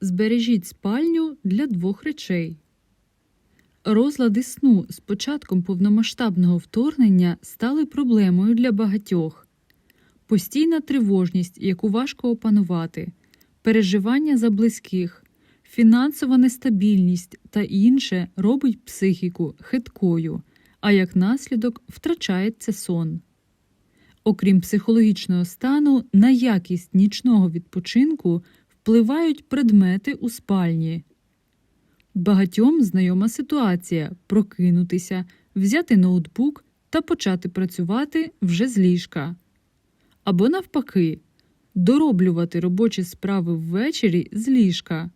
Збережіть спальню для двох речей. Розлади сну з початком повномасштабного вторгнення стали проблемою для багатьох. Постійна тривожність, яку важко опанувати, переживання за близьких, фінансова нестабільність та інше робить психіку хиткою, а як наслідок втрачається сон. Окрім психологічного стану, на якість нічного відпочинку впливають предмети у спальні. Багатьом знайома ситуація прокинутися, взяти ноутбук та почати працювати вже з ліжка. Або навпаки, дороблювати робочі справи ввечері з ліжка.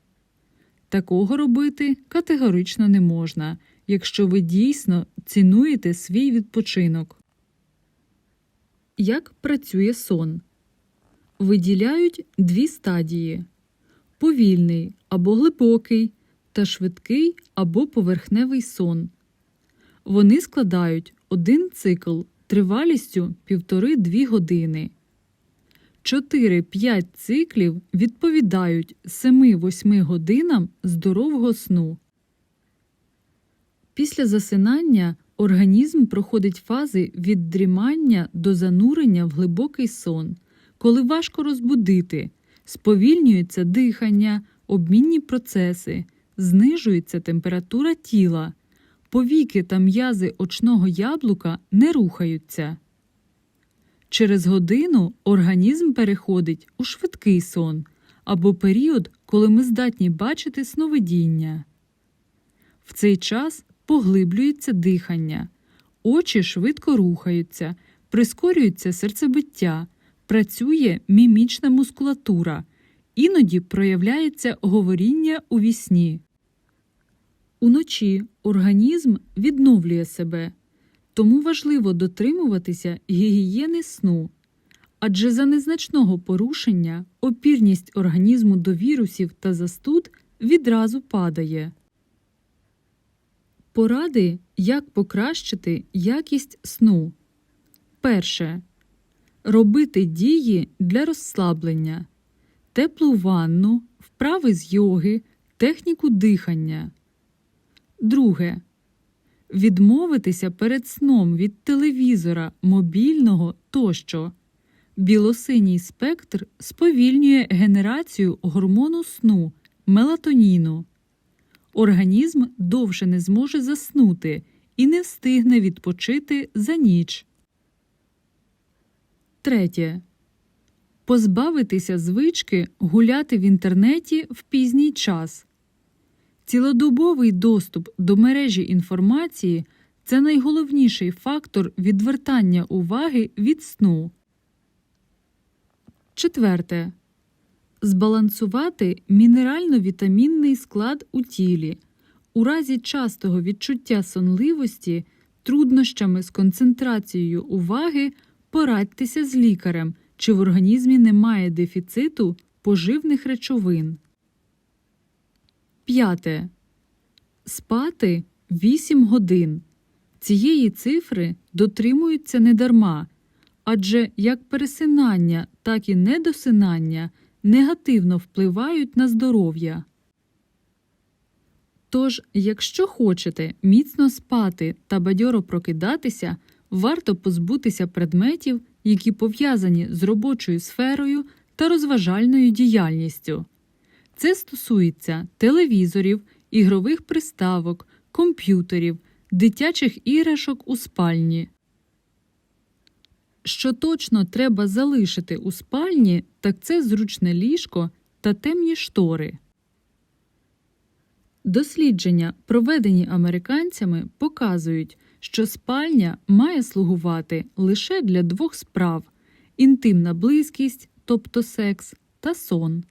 Такого робити категорично не можна, якщо ви дійсно цінуєте свій відпочинок. Як працює сон? Виділяють дві стадії: повільний або глибокий та швидкий або поверхневий сон. Вони складають один цикл тривалістю 1,5-2 години. 4-5 циклів відповідають 7-8 годинам здорового сну. Після засинання організм проходить фази від дрімання до занурення в глибокий сон, коли важко розбудити, сповільнюється дихання, обмінні процеси, знижується температура тіла, повіки та м'язи очного яблука не рухаються. Через годину організм переходить у швидкий сон або період, коли ми здатні бачити сновидіння. В цей час поглиблюється дихання, очі швидко рухаються, прискорюється серцебиття, працює мімічна мускулатура, іноді проявляється говоріння у вісні. Уночі організм відновлює себе, тому важливо дотримуватися гігієни сну, адже за незначного порушення опірність організму до вірусів та застуд відразу падає. Поради, як покращити якість сну. Перше. Робити дії для розслаблення, теплу ванну, вправи з йоги, техніку дихання. Друге. Відмовитися перед сном від телевізора, мобільного тощо. Білосиній спектр сповільнює генерацію гормону сну мелатоніну. Організм довше не зможе заснути і не встигне відпочити за ніч. Третє. Позбавитися звички гуляти в інтернеті в пізній час. Цілодобовий доступ до мережі інформації це найголовніший фактор відвертання уваги від сну. Четверте. Збалансувати мінерально-вітамінний склад у тілі. У разі частого відчуття сонливості, труднощами з концентрацією уваги порадьтеся з лікарем, чи в організмі немає дефіциту поживних речовин. П'яте. Спати 8 годин. Цієї цифри дотримуються недарма, адже як пересинання, так і недосинання негативно впливають на здоров'я. Тож, якщо хочете міцно спати та бадьоро прокидатися, варто позбутися предметів, які пов'язані з робочою сферою та розважальною діяльністю. Це стосується телевізорів, ігрових приставок, комп'ютерів, дитячих іграшок у спальні. Що точно треба залишити у спальні, так це зручне ліжко та темні штори. Дослідження, проведені американцями, показують, що спальня має слугувати лише для двох справ інтимна близькість, тобто секс, та сон.